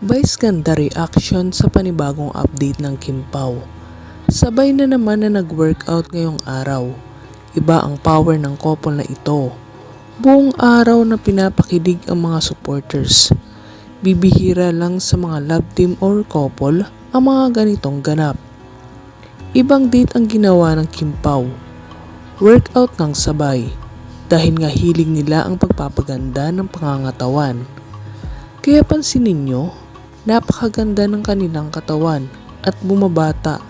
Vice ganda reaction sa panibagong update ng Kim Pao. Sabay na naman na nag-workout ngayong araw. Iba ang power ng couple na ito. Buong araw na pinapakilig ang mga supporters. Bibihira lang sa mga love team or couple ang mga ganitong ganap. Ibang date ang ginawa ng Kim Pao. Workout ng sabay dahil nga hiling nila ang pagpapaganda ng pangangatawan. Kaya pansinin nyo, napakaganda ng kanilang katawan at bumabata.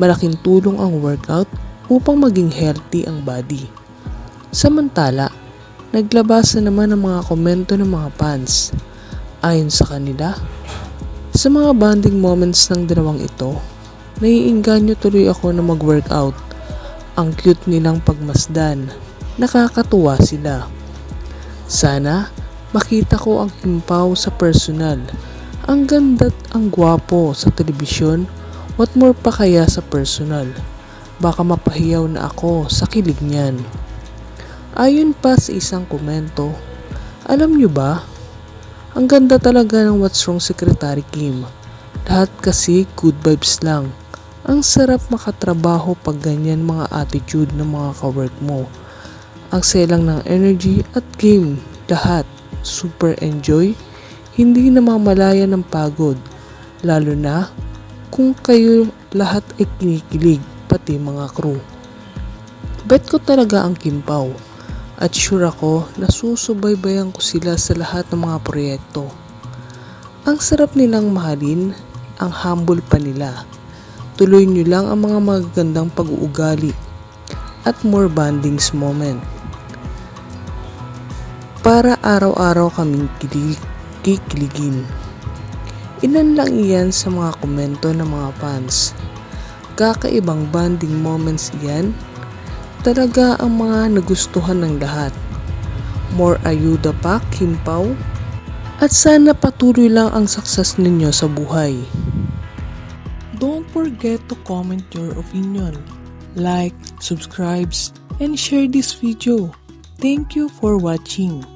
Malaking tulong ang workout upang maging healthy ang body. Samantala, naglabas na naman ang mga komento ng mga fans. Ayon sa kanila, sa mga bonding moments ng dalawang ito, naiinganyo tuloy ako na mag-workout. Ang cute nilang pagmasdan. Nakakatuwa sila. Sana makita ko ang himpaw sa personal. Ang ganda't ang gwapo sa telebisyon. What more pa kaya sa personal? Baka mapahiyaw na ako sa kilig niyan. Ayon pa sa isang komento, alam nyo ba? Ang ganda talaga ng What's Wrong Secretary Kim. Lahat kasi good vibes lang. Ang sarap makatrabaho pag ganyan mga attitude ng mga kawork mo. Ang selang ng energy at game. Lahat. Super enjoy. Hindi namamalaya ng pagod. Lalo na kung kayo lahat ay kinikilig, pati mga crew. Bet ko talaga ang Kimpaw. At sure ako na susubaybayan ko sila sa lahat ng mga proyekto. Ang sarap nilang mahalin, ang humble pa nila. Tuloy nyo lang ang mga magagandang pag-uugali at more bondings moment. Para araw-araw kaming kilig, kikiligin. Ilan lang iyan sa mga komento ng mga fans. Kakaibang bonding moments iyan talaga ang mga nagustuhan ng lahat. More ayuda pa, Kimpaw. At sana patuloy lang ang success ninyo sa buhay. Don't forget to comment your opinion, like, subscribe, and share this video. Thank you for watching.